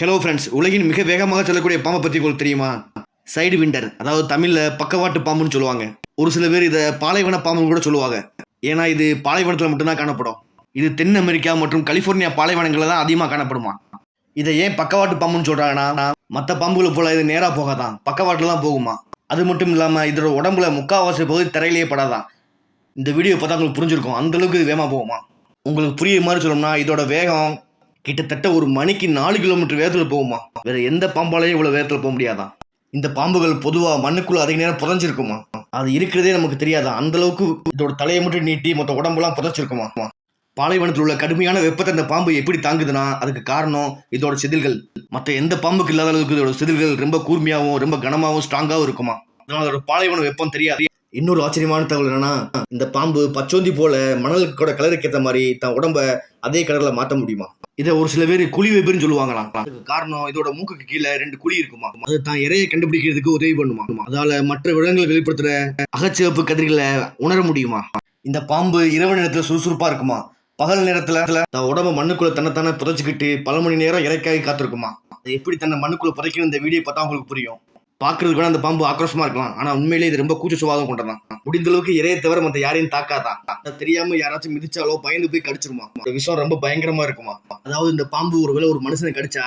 Hello friends உலகின் மிக வேகமாக செல்லக்கூடிய பாம்பை பற்றி உங்களுக்கு தெரியுமா? சைடு விண்டர் அதாவது தமிழில் பக்கவாட்டு பாம்புன்னு சொல்லுவாங்க. ஒரு சில பேர் இதை பாலைவன பாம்புன்னு கூட சொல்லுவாங்க. ஏன்னா இது பாலைவனத்தில் மட்டும்தான் காணப்படும். இது தென் அமெரிக்கா மற்றும் கலிஃபோர்னியா பாலைவனங்களில் தான் அதிகமாக காணப்படுமா? இதை ஏன் பக்கவாட்டு பாம்புன்னு சொல்கிறாங்கன்னா மற்ற பாம்புகளை போல இது நேராக போகாதான். பக்கவாட்டில் தான் போகுமா? அது மட்டும் இல்லாமல் இதோட உடம்புல முக்கால்வாசி பகுதி தரையிலேயே படாதான் இந்த வீடியோ பார்த்தா உங்களுக்கு புரிஞ்சிருக்கும். அந்தளவுக்கு இது வேகமாக போகுமா? உங்களுக்கு புரிய மாதிரி சொல்லணும்னா இதோட வேகம் கிட்டத்தட்ட ஒரு மணிக்கு நாலு கிலோமீட்டர் வேகத்தில் போகுமா? வேற எந்த பாம்பாலையும் இவ்வளோ வேகத்தில் போக முடியாதான் இந்த பாம்புகள் பொதுவாக மண்ணுக்குள்ள அதிக நேரம் புதஞ்சிருக்குமா? அது இருக்கிறதே நமக்கு தெரியாதா? அந்த அளவுக்கு இதோட தலையை மட்டும் நீட்டி மொத்த உடம்புலாம் புதைச்சிருக்குமா? பாலைவனத்தில் உள்ள கடுமையான வெப்பத்தை இந்த பாம்பு எப்படி தாங்குதுன்னா அதுக்கு காரணம் இதோட செதில்கள். மற்ற எந்த பாம்புக்கு இல்லாத அளவுக்கு இதோட செதில்கள் ரொம்ப கூர்மையாகவும் ரொம்ப கனமாகவும் ஸ்ட்ராங்காகவும் இருக்குமா? அதனால அதோட பாலைவன வெப்பம் தெரியாது. இன்னொரு ஆச்சரியமான தகவல் என்னன்னா இந்த பாம்பு பச்சோந்தி போல மணலுக்கு கூட கலருக்கு ஏற்ற மாதிரி தன் உடம்ப அதே கலரில் மாற்ற முடியுமா? இதை ஒரு சில பேர் குழி வைப்புன்னு சொல்லுவாங்களாம் காரணம் இதோட மூக்குக்கு கீழே ரெண்டு குழி இருக்குமா? அது தான் இறையை கண்டுபிடிக்கிறதுக்கு உதவி பண்ணுமா? அதால மற்ற விலங்குகள் வெளிப்படுத்துற அகச்சிவப்பு கதிர்களை உணர முடியுமா? இந்த பாம்பு இரவு நேரத்துல சுறுசுறுப்பா இருக்குமா? பகல் நேரத்துல தன் உடம்ப மண்ணுக்குள்ள தன்னைத்தானே புதைச்சிக்கிட்டு பல மணி நேரம் இறைக்காய் காத்திருக்குமா? அது எப்படி தன்னை மண்ணுக்குள்ள புதைக்கணும்? இந்த வீடியோ பார்த்தா உங்களுக்கு புரியும். பாக்குறதுக்கு கூட அந்த பாம்பு ஆக்ரோஷமா இருக்கலாம். ஆனா உண்மையிலேயே இது ரொம்ப கூச்ச சுவாதம் கொண்டதான் முடிந்த அளவுக்கு இறையை தவிர மத்த யாரையும் தாக்காதான் தெரியாம யாராச்சும் மிதிச்சாலோ பயந்து போய் கடிச்சிருமா? இந்த விஷயம் ரொம்ப பயங்கரமா இருக்குமா? அதாவது இந்த பாம்பு ஒருவேளை ஒரு மனுஷனை கடிச்சா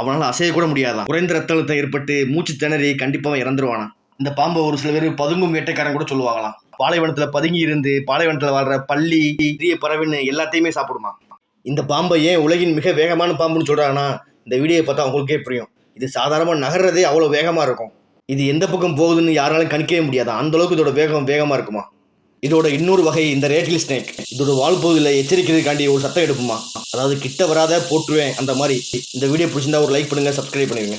அவனால அசைய கூட முடியாதான் குறைந்த ரத்த அழுத்தம் ஏற்பட்டு மூச்சு திணறி கண்டிப்பா அவன் இறந்துருவானா? இந்த பாம்பை ஒரு சில பேர் பதுங்கும் வேட்டைக்காரன் கூட சொல்லுவாங்களாம். பாலைவனத்துல பதுங்கி இருந்து பாலைவனத்துல வாழ்ற பள்ளி பெரிய பறவைன்னு எல்லாத்தையுமே சாப்பிடுமா? இந்த பாம்பை ஏன் உலகின் மிக வேகமான பாம்புன்னு சொல்றாங்கன்னா இந்த வீடியோ பார்த்தா உங்களுக்கே புரியும். இது சாதாரணமாக நகர்றதே அவ்வளோ வேகமாக இருக்கும். இது எந்த பக்கம் போகுதுன்னு யாராலும் கணிக்கவே முடியாது? அந்த அளவுக்கு இதோட வேகம் வேகமாக இருக்குமா? இதோட இன்னொரு வகை இந்த ரேட்டில் ஸ்னேக் இதோட வாழ்பகுதியில் எச்சரிக்கிறதுக்காண்டி ஒரு சத்தம் எடுப்புமா அதாவது கிட்ட வராத போட்டுருவேன் அந்த மாதிரி. இந்த வீடியோ பிடிச்சிருந்தா ஒரு லைக் பண்ணுங்கள் சப்ஸ்கிரைப் பண்ணிடுங்க